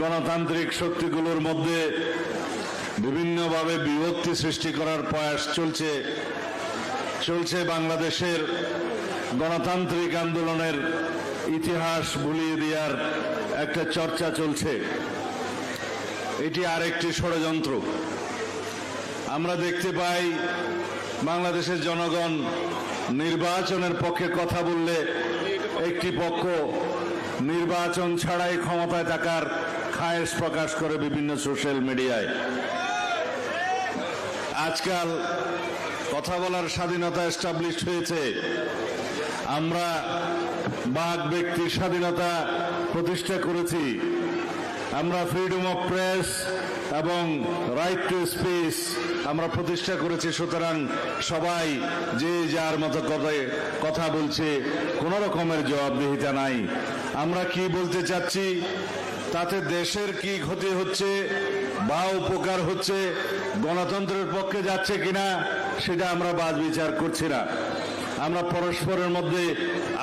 গণতান্ত্রিক শক্তিগুলোর মধ্যে বিভিন্নভাবে বিভক্তি সৃষ্টি করার প্রয়াস চলছে। চলছে বাংলাদেশের গণতান্ত্রিক আন্দোলনের ইতিহাস ভুলিয়ে দেওয়ার একটা চর্চা চলছে। এটি আরেকটি ষড়যন্ত্র। আমরা দেখতে পাই বাংলাদেশের জনগণ নির্বাচনের পক্ষে কথা বললে একটি পক্ষ নির্বাচন ছাড়াই ক্ষমতায় থাকার খায়েশ প্রকাশ করে বিভিন্ন সোশ্যাল মিডিয়ায়। আজকাল কথা বলার স্বাধীনতা এস্টাবলিশ হয়েছে। আমরা বাক ব্যক্তির স্বাধীনতা প্রতিষ্ঠা করেছি। আমরা ফ্রিডম অফ প্রেস এবং রাইট টু স্পেস আমরা প্রতিষ্ঠা করেছি। সুতরাং সবাই যে যার মতো কথা বলছে, কোনো রকমের জবাবদিহিতা নাই। আমরা কি বলতে চাচ্ছি? তাতে দেশের কি ক্ষতি হচ্ছে বা উপকার হচ্ছে, গণতন্ত্রের পক্ষে যাচ্ছে কিনা, সেটা আমরা বাদ বিচার করছি না। আমরা পরস্পরের মধ্যে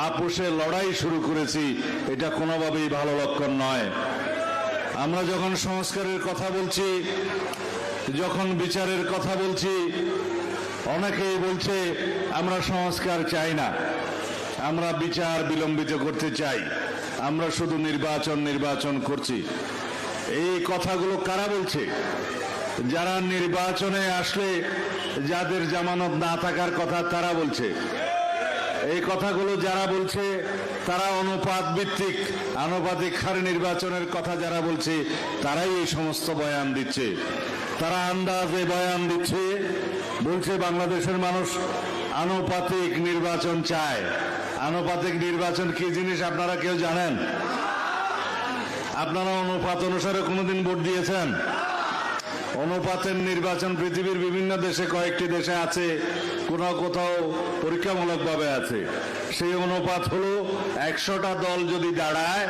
আপোষে লড়াই শুরু করেছি, এটা কোনোভাবেই ভালো লক্ষণ নয়। আমরা যখন সংস্কারের কথা বলছি, যখন বিচারের কথা বলছি, অনেকেই বলছে, আমরা সংস্কার চাই না, আমরা বিচার বিলম্বিত করতে চাই। আমরা শুধু নির্বাচন নির্বাচন করছি। এই কথাগুলো কারা বলছে? যারা নির্বাচনে আসলে, যাদের জামানত না থাকার কথা তারা বলছে। এই কথাগুলো যারা বলছে, তারা অনুপাত ভিত্তিক, আনুপাতিক হারে নির্বাচনের কথা যারা বলছে, তারাই এই সমস্ত বয়ান দিচ্ছে। তারা আন্দাজে বয়ান দিচ্ছে, বলছে বাংলাদেশের মানুষ আনুপাতিক নির্বাচন চায়। আনুপাতিক নির্বাচন কি জিনিস আপনারা কেউ জানেন? আপনারা অনুপাত অনুসারে কোনোদিন ভোট দিয়েছেন? অনুপাতের নির্বাচন পৃথিবীর বিভিন্ন দেশে কয়েকটি দেশে আছে, কোথাও কোথাও পরীক্ষামূলকভাবে আছে। সেই অনুপাত হলো একশোটা দল যদি দাঁড়ায়,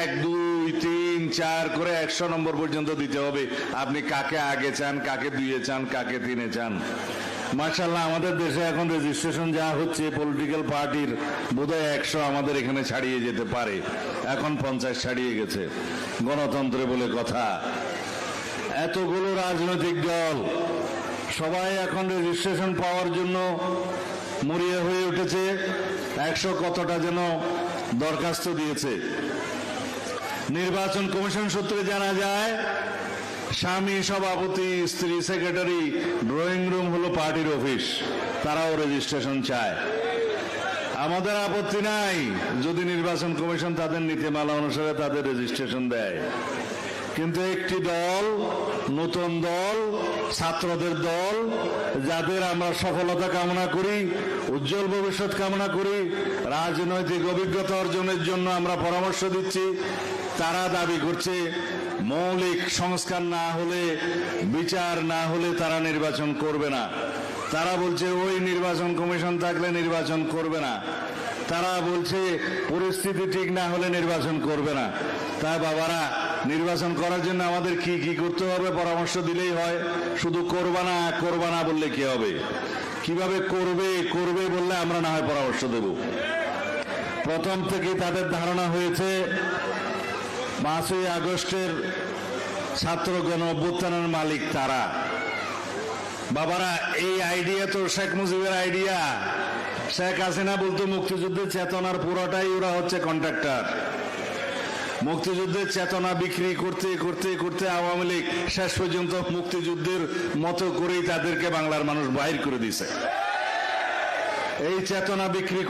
এক, দুই, তিন, চার করে একশো নম্বর পর্যন্ত দিতে হবে। আপনি কাকে আগে চান, কাকে দুইয়ে চান, কাকে তিনে চান? মার্শাল্লাহ আমাদের দেশে এখন রেজিস্ট্রেশন যা হচ্ছে পলিটিক্যাল পার্টির বোধহয় একশো আমাদের এখানে ছাড়িয়ে যেতে পারে। এখন পঞ্চাশ ছাড়িয়ে গেছে। গণতন্ত্রে বলে কথা। এতগুলো রাজনৈতিক দল সবাই এখন রেজিস্ট্রেশন পাওয়ার জন্য মরিয়া হয়ে উঠেছে। একশো কতটা যেন দরখাস্ত দিয়েছে। নির্বাচন কমিশন সূত্রে জানা যায় স্বামী সভাপতি, স্ত্রী সেক্রেটারি, ড্রয়িং রুম হলো পার্টির অফিস। তারাও রেজিস্ট্রেশন চায়। আমাদের আপত্তি নাই। যদি নির্বাচন কমিশন তাদের নীতিমালা অনুসারে তাদের রেজিস্ট্রেশন দেয়। কিন্তু একটি দল, নতুন দল, ছাত্রদের দল, যাদের আমরা সফলতা কামনা করি, উজ্জ্বল ভবিষ্যৎ কামনা করি, রাজনৈতিক অভিজ্ঞতা অর্জনের জন্য আমরা পরামর্শ দিচ্ছি তারা দাবি করছে মৌলিক সংস্কার না হলে, বিচার না হলে তারা নির্বাচন করবে না। তারা বলছে ওই নির্বাচন কমিশন থাকলে নির্বাচন করবে না। তারা বলছে পরিস্থিতি ঠিক না হলে নির্বাচন করবে না। তাই বাবারা, নির্বাচন করার জন্য আমাদের কি কি করতে হবে? পরামর্শ দিলেই হয়। শুধু করবা না করবা না বললে কি হবে? কীভাবে করবে করবে বললে আমরা না হয় পরামর্শ দেব। প্রথম থেকে তাদের ধারণা হয়েছে পাঁচই আগস্টের ছাত্র গণ অভ্যুত্থানের মালিক তারা। বাবারা, এই আইডিয়া তো শেখ মুজিবের আইডিয়া শেখ হাসিনা বলতো, মুক্তিযুদ্ধের চেতনার পুরোটাই ওরা হচ্ছে কন্ট্রাক্টর মুক্তিযুদ্ধের চেতনা বিক্রি করতে করতে করতে আওয়ামী লীগ শেষ পর্যন্ত মুক্তিযুদ্ধের মতো করেই তাদেরকে বাংলার মানুষ বাহির করে দিছে এই চেতনা বিক্রি